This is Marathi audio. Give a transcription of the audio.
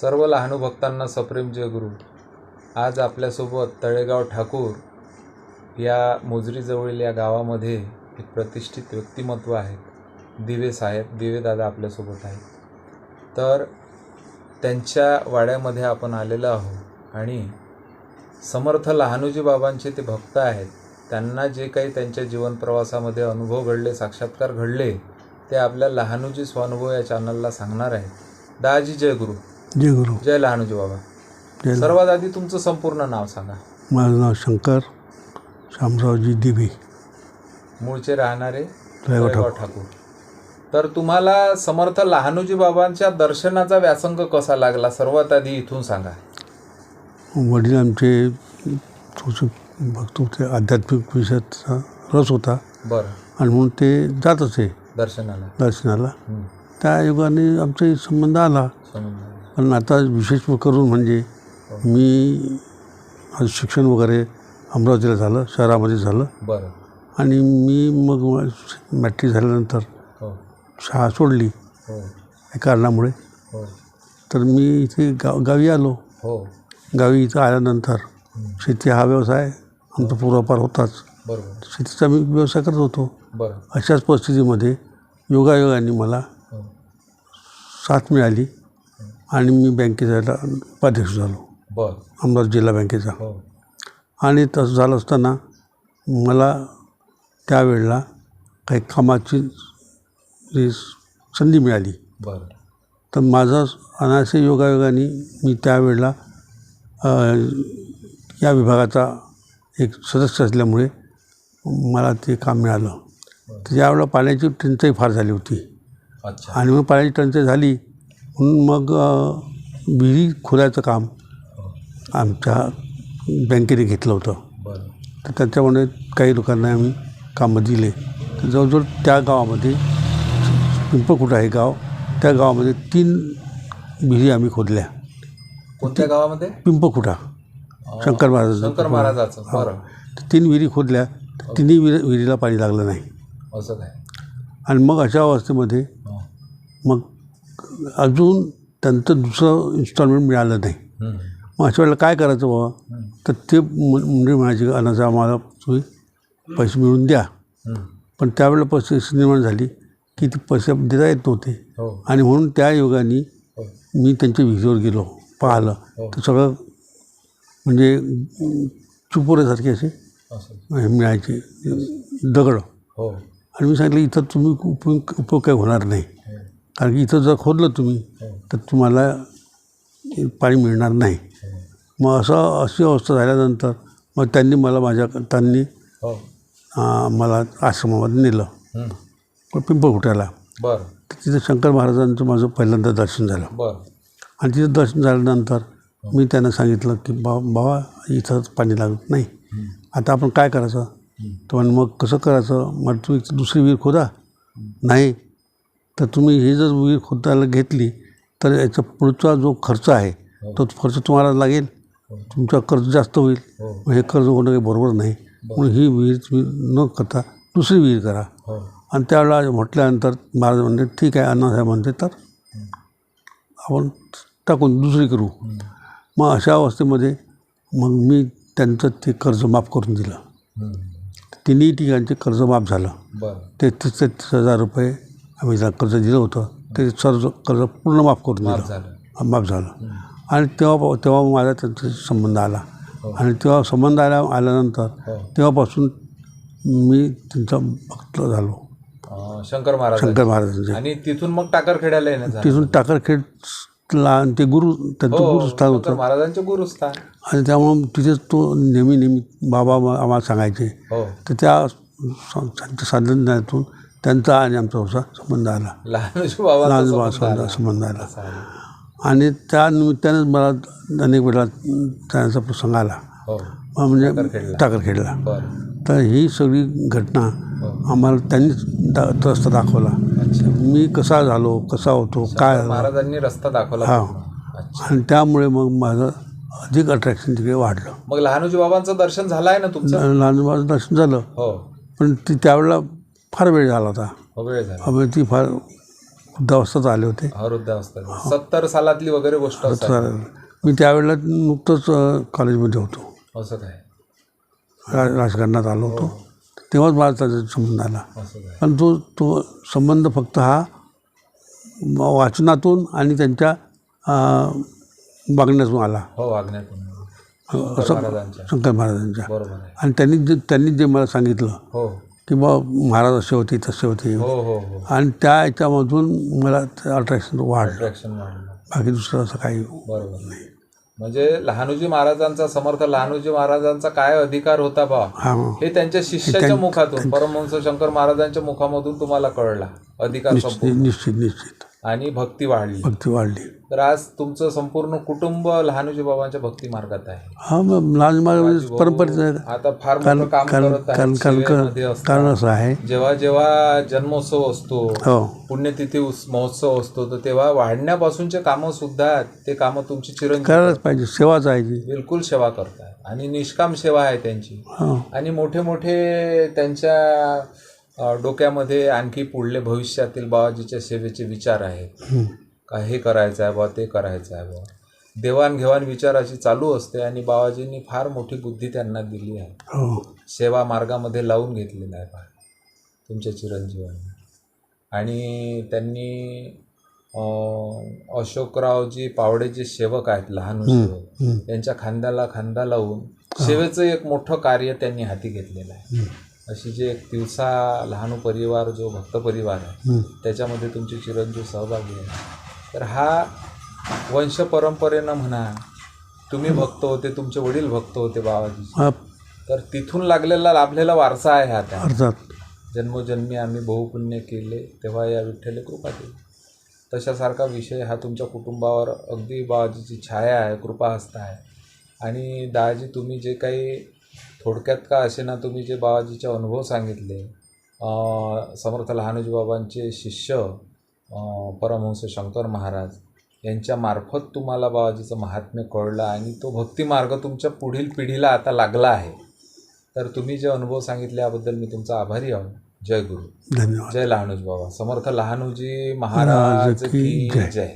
सर्व लहानू भक्तांना सप्रेम जयगुरु आज आपल्यासोबत तळेगाव ठाकूर या मोजरीजवळील या गावामध्ये एक प्रतिष्ठित व्यक्तिमत्व आहेत. दिवे साहेब दिवेदादा आपल्यासोबत आहेत. तर त्यांच्या वाड्यामध्ये आपण आलेलो आहोत आणि समर्थ लहानूजी बाबांचे ते भक्त आहेत. त्यांना जे काही त्यांच्या जीवनप्रवासामध्ये अनुभव घडले साक्षात्कार घडले ते आपल्या लहानूजी स्वानुभव या चॅनलला सांगणार आहेत. दाजी जयगुरु जय गुरु। जय लहानूजी बाबा। जय सर्वात आधी तुमचं संपूर्ण नाव सांगा। माझं नाव शंकर शामरावजी दिबे मूळचे राहणारे ठाकूर। तर तुम्हाला समर्थ लहानूजी बाबांच्या दर्शनाचा व्यासंग कसा लागला? सर्वात आधी इथून सांगा। वडील आमचे भक्त होते आध्यात्मिक विषयाचा रस होता। बरं। आणि म्हणून ते जात असे दर्शनाला। दर्शनाला. त्या युगाने आमचा संबंध आला। पण आता विशेष करून म्हणजे मी शिक्षण वगैरे अमरावतीला झालं शहरामध्ये झालं. बरं. आणि मी मग मॅट्रिक झाल्यानंतर हो. शाळा सोडली. हो. या कारणामुळे. हो. तर मी इथे गाव गावी आलो. गावी इथं आल्यानंतर शेती हा व्यवसाय आमचा पूर्वापार होताच. शेतीचा मी व्यवसाय करत होतो. अशाच परिस्थितीमध्ये योगायोगाने मला साथ मिळाली. आणि मी बँकेचा उपाध्यक्ष झालो. बरं. अमरावती जिल्हा बँकेचा. हो. आणि तसं झालं असताना मला त्यावेळेला काही कामाची जी संधी मिळाली. बरं. तर माझं अनायासे योगायोगाने मी त्यावेळेला या विभागाचा एक सदस्य असल्यामुळे मला ते काम मिळालं. तर त्यावेळेला पाण्याची टंचाई फार झाली होती. आणि मग पाण्याची टंचाई झाली म्हणून मग विहिरी खोदायचं काम आमच्या बँकेने घेतलं होतं. तर त्याच्यामुळे काही लोकांना आम्ही कामं दिले. तर जवळजवळ त्या गावामध्ये पिंपळकुटा हे गाव त्या गावामध्ये तीन विहिरी आम्ही खोदल्या. कोणत्या गावामध्ये? पिंपळकुटा शंकर महाराज शंकर महाराजाचं बरं. तीन विहिरी खोदल्या. तर तिन्ही विहिरी विहिरीला पाणी लागलं नाही. असं काय? आणि मग अशा अवस्थेमध्ये. मग अजून त्यांचं दुसरं इन्स्टॉलमेंट मिळालं नाही. मग अशा वेळेला काय करायचं बाबा. तर ते मुंडे म्हणायचे अनाचा आम्हाला तुम्ही पैसे मिळवून द्या. पण त्यावेळेला परिस्थिती निर्माण झाली की ते पैसे देता येत नव्हते. हो. आणि म्हणून त्या योगाने हो. मी त्यांच्या विहिरीवर गेलो पाहिलं. हो. तर सगळं म्हणजे चुपोऱ्यासारखे असे हे मिळायचे दगड. आणि मी सांगितलं इथं तुम्ही उपयोग उपयोग काही होणार नाही. कारण की इथं जर खोदलं तुम्ही हो. तर तुम्हाला पाणी मिळणार नाही. मग असं अशी अवस्था झाल्यानंतर मग त्यांनी मला माझ्या त्यांनी हो. मला आश्रमामध्ये नेलं. हं. पिंपळकुट्याला बरं. तर तिथं शंकर महाराजांचं माझं पहिल्यांदा दर्शन झालं. बरं. आणि तिथं दर्शन झाल्यानंतर मी त्यांना सांगितलं की बा बाबा इथं पाणी लागत नाही. आता आपण काय करायचं? तर मग कसं करायचं? मग इथं दुसरी विहीर खोदा. नाही तर तुम्ही ही जर विहीर खोदायला घेतली तर याचा पुढचा जो खर्च आहे तो खर्च तुम्हाला लागेल. तुमचा कर्ज जास्त होईल. हो. हे कर्ज होणं काही बरोबर नाही. म्हणून ही विहीर तुम्ही न करता दुसरी विहीर करा. हो. आणि त्यावेळेला म्हटल्यानंतर महाराज म्हणते ठीक आहे. अण्णासाहेब म्हणते तर आपण टाकून दुसरी करू. मग अशा अवस्थेमध्ये मग मी त्यांचं ते कर्ज माफ करून दिलं. हं. तिन्ही ठिकाणचे कर्ज माफ झालं. तेहतीस तेहतीस हजार रुपये आम्ही ज्या कर्ज दिलं होतं ते सर्व कर्ज पूर्ण माफ करून दिलं. माफ झालं. आणि तेव्हा तेव्हा माझा त्यांचा संबंध आला. हो. आणि तेव्हा संबंध आल्या आल्यानंतर हो. तेव्हापासून मी त्यांचा भक्त झालो. शंकर महाराज शंकर महाराजांचे. आणि तिथून मग टाकरखेड्याला झालं. तिथून टाकरखेडला ते गुरु त्यांचं हो गुरुस्थान होतं. महाराजांचे गुरुस्थान. आणि त्यामुळं तिथेच तो नेहमी नेहमी बाबा आम्हा- आम्हाला सांगायचे. तर त्या साधनातून त्यांचा आणि आमचा असा संबंध आला. लहानूजी बाबांचा लहान संबंध आला. आणि त्या निमित्तानेच मला अनेक वेळा त्यांचा प्रसंग आला. हो. म्हणजे टाकरखेडला. तर ही सगळी घटना हो. आम्हाला त्यांनीच दा रस्ता दाखवला. मी कसा झालो कसा होतो काय झालं? महाराजांनी रस्ता दाखवला. हा. आणि त्यामुळे मग माझं अधिक अट्रॅक्शन तिकडे वाढलं. मग लहानूजी बाबांचं दर्शन झालं आहे ना तुमचं? लहान माझं दर्शन झालं. हो. पण ती त्यावेळेला फार वेळ झाला होता. हो वेळ झाला. ती फार वृद्धावस्थाच आले होते. वृद्धावस्था सत्तर सालातली वगैरे गोष्ट. तर मी त्यावेळेला नुकतंच अ, कॉलेजमध्ये होतो. असं काय? रा राजकारणात आलो होतो. तेव्हाच मला त्याचा संबंध आला असं काय? पण तो तो संबंध फक्त हा म- वाचनातून आणि त्यांच्या अ, वागण्यातून आला. हो वागण्यातून. असं महाराजांच्या. शंकर महाराजांच्या. बरोबर आहे. आणि त्यांनी जे त्यांनी जे मला सांगितलं हो. की बा महाराज असे होते तसे होते. हो हो हो. आणि त्या याच्यामधून मला अट्रॅक्शन वाढलं. अट्रॅक्शन बाकी दुसरं असं काही बरोबर. म्हणजे लहानूजी महाराजांचा समर्थ लहानूजी महाराजांचा काय अधिकार होता बा? हां. हे त्यांच्या शिष्याच्या मुखातून परमहंस शंकर महाराजांच्या मुखामधून तुम्हाला कळला. अधिकार संपूर्ण. निश्चित निश्चित. आणि भक्ती वाढली. भक्ती वाढली. तर आज तुमचं संपूर्ण कुटुंब लहानूजी बाबांच्या भक्ती मार्गात आहे. हा मग लहान परंपरेचं आहे. आता फार कारण काम कारण करत कारण आहेत कारण सेवेमध्ये असतात. कारण असं आहे. जेव्हा जेव्हा जन्मोत्सव असतो हो. पुण्यतिथी उस- महोत्सव असतो तर तेव्हा वाढण्यापासूनचे कामं सुद्धा. ते कामं तुमची चिरंजीव करायलाच पाहिजे सेवाच आहे ती बिलकुल सेवा करतात. आणि निष्काम सेवा आहे त्यांची. हो. आणि मोठे मोठे त्यांच्या डोक्यामध्ये आणखी पुढले भविष्यातील बाबाजीच्या सेवेचे विचार आहेत. का हे करायचं आहे बा ते करायचं आहे बा? देवाणघेवाण विचाराची चालू असते आणि बाबाजींनी फार मोठी बुद्धी त्यांना दिली आहे. हो. सेवा मार्गामध्ये लावून घेतलेला आहे फार तुमच्या चिरंजीवांनी. आणि त्यांनी अशोकरावजी पावडे जे सेवक आहेत लहान सेवक. त्यांच्या खांद्याला खांदा लावून सेवेचं एक मोठं कार्य त्यांनी हाती घेतलेलं आहे. अशी जे एक तिवसा लहानू परिवार जो भक्त परिवार आहे. त्याच्यामध्ये तुमचे चिरंजीव सहभागी आहे. तर हा वंश परंपरेनं म्हणा तुम्ही भक्त होते तुमचे वडील भक्त होते बाबाजीचे हा तर तिथून लागलेला लाभलेला वारसा आहे हा त्या. जन्मोजन्मी आम्ही बहुपुण्य केले तेव्हा या विठ्ठले कृपा केली. तशासारखा विषय हा तुमच्या कुटुंबावर अगदी बाबाजीची छाया आहे कृपा हस्ता आहे. आणि दादाजी तुम्ही जे काही थोडक्यात का असे ना तुम्ही जे बाबाजीचे अनुभव सांगितले समर्थ लहानोजी बाबांचे शिष्य परमहंस शंकर महाराज यांच्या मार्फत तुम्हाला बाबाजीचं महात्म्य कळलं आणि तो भक्तिमार्ग तुमच्या पुढील पिढीला आता लागला आहे. तर तुम्ही जे अनुभव सांगितले याबद्दल मी तुमचा आभारी आहोत. जय गुरु. धन्यवाद. जय लहानूजी बाबा. समर्थ लहानूजी महाराज की. जय.